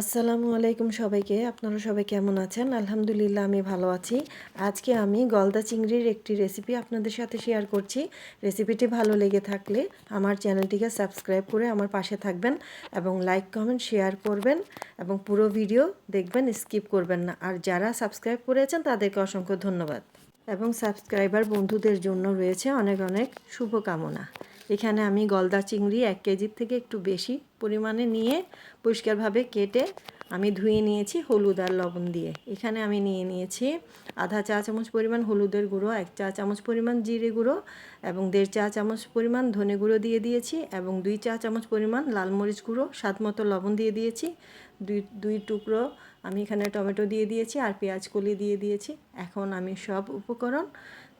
আসসালামু আলাইকুম সবাইকে, আপনারা সবাই কেমন আছেন? আলহামদুলিল্লাহ, আমি ভালো আছি। আজকে আমি গলদা চিংড়ির একটি রেসিপি আপনাদের সাথে শেয়ার করছি। রেসিপিটি ভালো লেগে থাকলে আমার চ্যানেলটিকে সাবস্ক্রাইব করে আমার পাশে থাকবেন এবং লাইক কমেন্ট শেয়ার করবেন এবং পুরো ভিডিও দেখবেন স্কিপ করবেন না। আর যারা সাবস্ক্রাইব করেছেন তাদেরকে অসংখ্য ধন্যবাদ। এবং সাবস্ক্রাইবার বন্ধুদের জন্য রয়েছে অনেক অনেক শুভকামনা। এখানে আমি গলদা চিংড়ি এক কেজির থেকে একটু বেশি পরিমাণে নিয়ে পরিষ্কারভাবে কেটে আমি ধুয়ে নিয়েছি হলুদ আর লবণ দিয়ে। এখানে আমি নিয়ে নিয়েছি আধা চা চামচ পরিমাণ হলুদের গুঁড়ো, এক চা চামচ পরিমাণ জিরে গুঁড়ো এবং দেড় চা চামচ পরিমাণ ধনে গুঁড়ো দিয়ে দিয়েছি এবং দুই চা চামচ পরিমাণ লাল মরিচ গুঁড়ো, স্বাদ মতো লবণ দিয়ে দিয়েছি। দুই দুই টুকরো আমি এখানে টমেটো দিয়ে দিয়েছি আর পেঁয়াজ কলি দিয়ে দিয়েছি। এখন আমি সব উপকরণ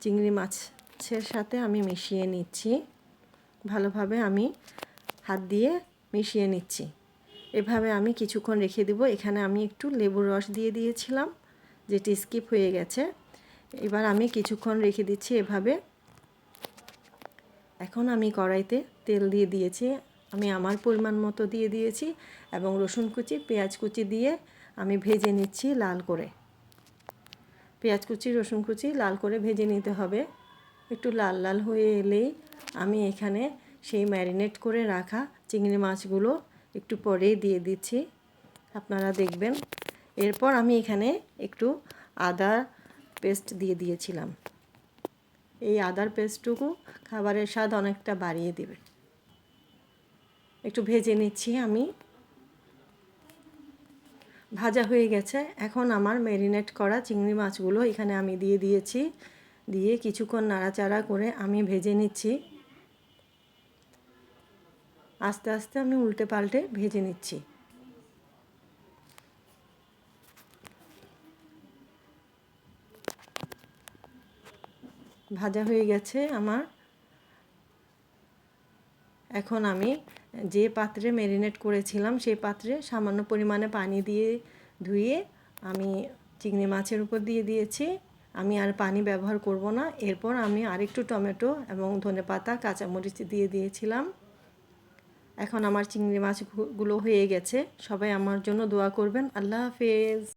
চিংড়ি মাছের সাথে আমি মিশিয়ে নিচ্ছি। ভালোভাবে আমি হাত দিয়ে মিশিয়ে নিচ্ছি। এভাবে আমি কিছুক্ষণ রেখে দেব। এখানে আমি একটু লেবুর রস দিয়ে দিয়েছিলাম, যেটি স্কিপ হয়ে গেছে। এবার আমি কিছুক্ষণ রেখে দিচ্ছি এভাবে। এখন আমি কড়াইতে তেল দিয়ে দিয়েছি। আমি আমার পরিমাণ মতো দিয়ে দিয়েছি এবং রসুন কুচি, পেঁয়াজ কুচি দিয়ে আমি ভেজে নিচ্ছি লাল করে। পেঁয়াজ কুচি, রসুন কুচি লাল করে ভেজে নিতে হবে। একটু লাল লাল হয়ে এলেই আমি এখানে সেই ম্যারিনেট করে রাখা চিংড়ি মাছগুলো একটু পরেই দিয়ে দিচ্ছি। আপনারা দেখবেন। এরপর আমি এখানে একটু আদা পেস্ট দিয়ে দিয়েছিলাম। এই আদার পেস্টটুকু খাবারের স্বাদ অনেকটা বাড়িয়ে দেবে। একটু ভেজে নিচ্ছি আমি। ভাজা হয়ে গেছে। এখন আমার ম্যারিনেট করা চিংড়ি মাছগুলো এখানে আমি দিয়ে দিয়েছি। দিয়ে কিছুক্ষণ নাড়াচাড়া করে আমি ভেজে নিচ্ছি। আস্তে আস্তে আমি উল্টে পাল্টে ভেজে নিচ্ছি। ভাজা হয়ে গেছে আমার। এখন আমি যে পাত্রে ম্যারিনেট করেছিলাম সেই পাত্রে সামান্য পরিমাণে পানি দিয়ে ধুয়ে আমি চিংড়ি মাছের উপর দিয়ে দিয়েছি। আমি আর পানি ব্যবহার করব না। এরপর আমি আরেকটু টমেটো এবং ধনে পাতা কাঁচামরিচ দিয়ে দিয়েছিলাম। এখন আমার চিংড়ি মাছগুলো হয়ে গেছে। সবাই আমার জন্য দোয়া করবেন। আল্লাহ হাফেজ।